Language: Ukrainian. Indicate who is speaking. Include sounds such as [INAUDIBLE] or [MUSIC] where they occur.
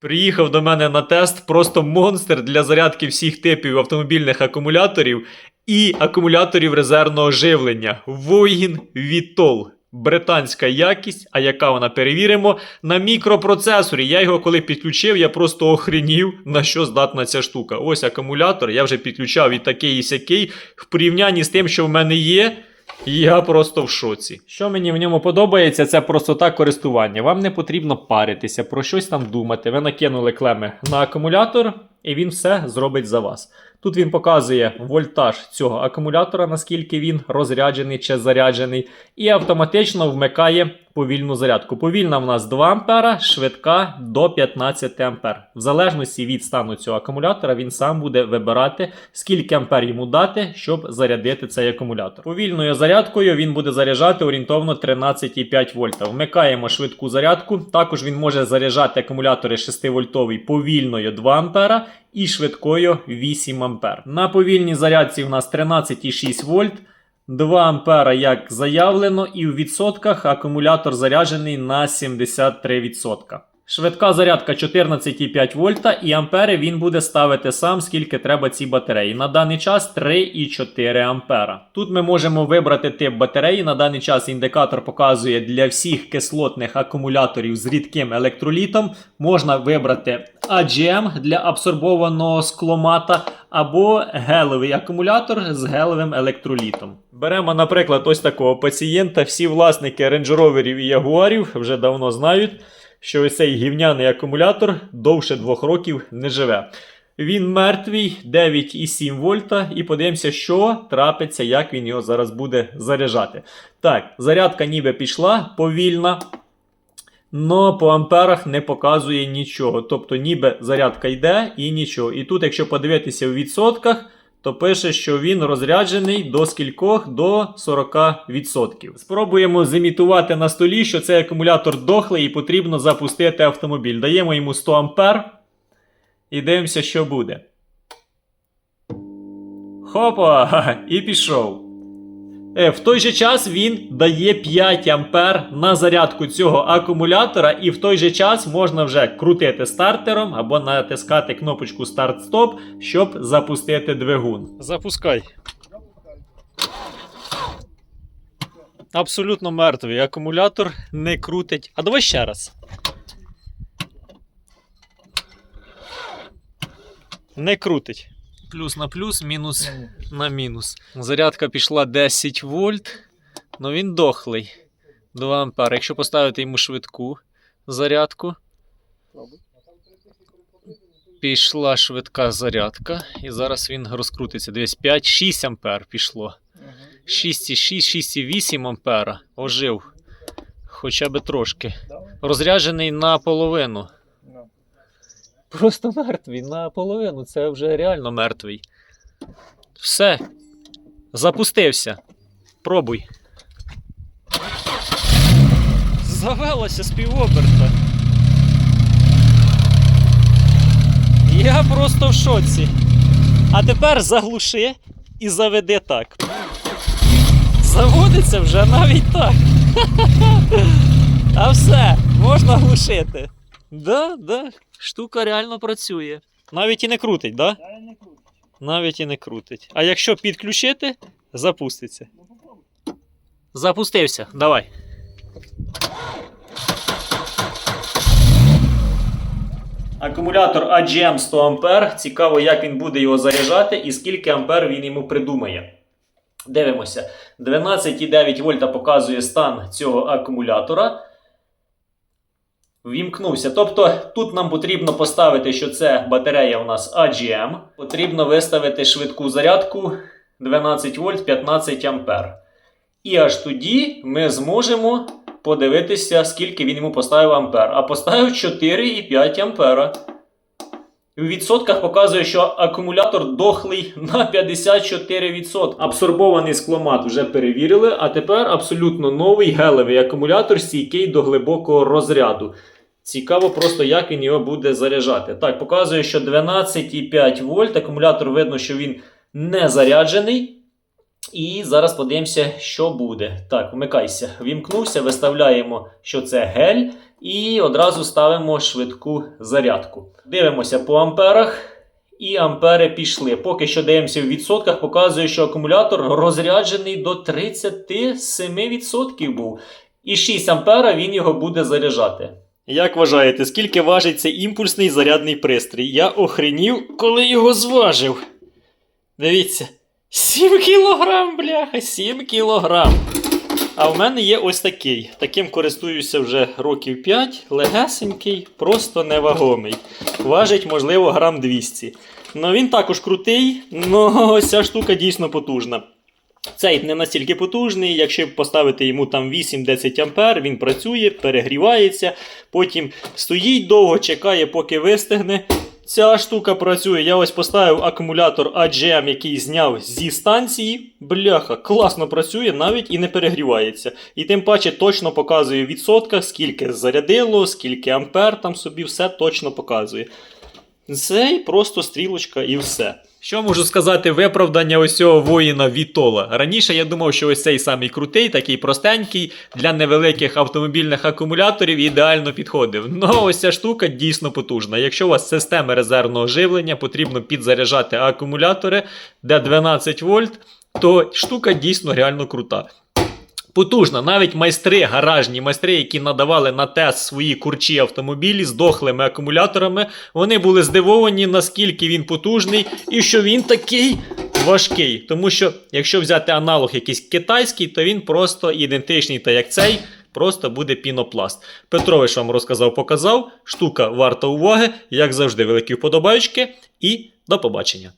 Speaker 1: Приїхав до мене на тест просто монстр для зарядки всіх типів автомобільних акумуляторів і акумуляторів резервного живлення. Воїн Вітол. Британська якість, а яка вона перевіримо, на мікропроцесорі. Я його коли підключив, я просто охренів, на що здатна ця штука. Ось акумулятор, я вже підключав і такий, і сякий. В порівнянні з тим, що в мене є, я просто в шоці. Що мені в ньому подобається, це простота користування. Вам не потрібно паритися, про щось там думати. Ви накинули клеми на акумулятор, і він все зробить за вас. Тут він показує вольтаж цього акумулятора, наскільки він розряджений чи заряджений, і автоматично вмикає повільну зарядку. Повільна в нас 2 А, швидка до 15 А. В залежності від стану цього акумулятора, він сам буде вибирати, скільки ампер йому дати, щоб зарядити цей акумулятор. Повільною зарядкою він буде заряджати орієнтовно 13,5 вольта. Вмикаємо швидку зарядку. Також він може заряджати акумулятори 6 вольтовий повільною 2 ампера і швидкою 8 ампер. На повільній зарядці в нас 13,6 вольт. 2 ампера, як заявлено, і в відсотках акумулятор заряджений на 73%. Швидка зарядка 14,5 вольта, і ампери він буде ставити сам, скільки треба цій батареї. На даний час 3,4 ампера. Тут ми можемо вибрати тип батареї. На даний час індикатор показує для всіх кислотних акумуляторів з рідким електролітом. Можна вибрати AGM для абсорбованого скломата або гелевий акумулятор з гелевим електролітом. Беремо, наприклад, ось такого пацієнта. Всі власники рейндж-роверів і ягуарів вже давно знають, що ось цей гівняний акумулятор довше двох років не живе. Він мертвий 9,7 вольта, і подивимося, що трапиться, як він його зараз буде заряджати. Так, зарядка ніби пішла повільна. Но по амперах не показує нічого. Тобто, ніби зарядка йде і нічого. І тут, якщо подивитися у відсотках, то пише, що він розряджений до скількох до 40%. Спробуємо зімітувати на столі, що цей акумулятор дохлий і потрібно запустити автомобіль. Даємо йому 100 ампер і дивимося, що буде. Хопа! [LAUGHS] І пішов. Е, В той же час він дає 5 ампер на зарядку цього акумулятора, і в той же час можна вже крутити стартером або натискати кнопочку старт-стоп, щоб запустити двигун. Запускай. Абсолютно мертвий акумулятор не крутить. А давай ще раз. Не крутить. Плюс на плюс, мінус на мінус. Зарядка пішла 10 вольт, але він дохлий. 2 ампер. Якщо поставити йому швидку зарядку. Пішла швидка зарядка, і зараз він розкрутиться. Дивись, 5-6 ампер пішло. 6,6, 6,8 ампера. Ожив. Хоча би трошки. Розряджений наполовину. Просто мертвий наполовину. Це вже реально мертвий. Все. Запустився. Пробуй. Завелося з півоберта. Я просто в шоці. А тепер заглуши і заведи так. Заводиться вже навіть так. [LAUGHS] А все, можна глушити. Да, да, штука реально працює. Навіть і не крутить, да? Навіть і не крутить. А якщо підключити, запуститься. Запустився, давай. Акумулятор AGM 100 А. Цікаво, як він буде його заряджати і скільки ампер він йому придумає. Дивимося. 12,9 вольта показує стан цього акумулятора. Вімкнувся. Тобто тут нам потрібно поставити, що це батарея у нас AGM. Потрібно виставити швидку зарядку 12 вольт 15 ампер. І аж тоді ми зможемо подивитися, скільки він йому поставив ампер. А поставив 4,5 ампера. У відсотках показує, що акумулятор дохлий на 54%. Абсорбований скломат вже перевірили, а тепер абсолютно новий гелевий акумулятор стійкий до глибокого розряду. Цікаво просто, як він його буде заряджати. Так, показує, що 12,5 вольт. Акумулятор видно, що він не заряджений. І зараз подивимося, що буде. Так, вмикайся. Вімкнувся, виставляємо, що це гель, і одразу ставимо швидку зарядку. Дивимося по амперах. І ампери пішли. Поки що дивимося в відсотках, показує, що акумулятор розряджений до 37% був. І 6 ампера він його буде заряджати. Як вважаєте, скільки важить цей імпульсний зарядний пристрій? Я охренів, коли його зважив. Дивіться. 7 кілограм, бляха, 7 кілограм. А в мене є ось такий. Таким користуюся вже років 5, легесенький, просто невагомий. Важить, можливо, грам 200. Ну він також крутий, але [LAUGHS] ця штука дійсно потужна. Цей не настільки потужний, якщо поставити йому там 8-10 ампер, він працює, перегрівається, потім стоїть довго, чекає, поки вистигне. Ця штука працює. Я ось поставив акумулятор AGM, який зняв зі станції. Бляха, класно працює, навіть і не перегрівається. І тим паче точно показує в відсотках, скільки зарядило, скільки ампер там собі, все точно показує. Цей просто стрілочка і все. Що можу сказати виправдання ось цього воїна Вітола? Раніше я думав, що ось цей самий крутий, такий простенький, для невеликих автомобільних акумуляторів ідеально підходив. Ну ось ця штука дійсно потужна. Якщо у вас система резервного живлення, потрібно підзаряджати акумулятори, де 12 вольт, то штука дійсно реально крута. Потужна, навіть майстри, гаражні майстри, які надавали на тест свої курчі автомобілі з дохлими акумуляторами, вони були здивовані, наскільки він потужний і що він такий важкий. Тому що, якщо взяти аналог якийсь китайський, то він просто ідентичний, та як цей, просто буде пінопласт. Петрович вам розказав, показав. Штука варта уваги, як завжди, великі вподобайки, і до побачення.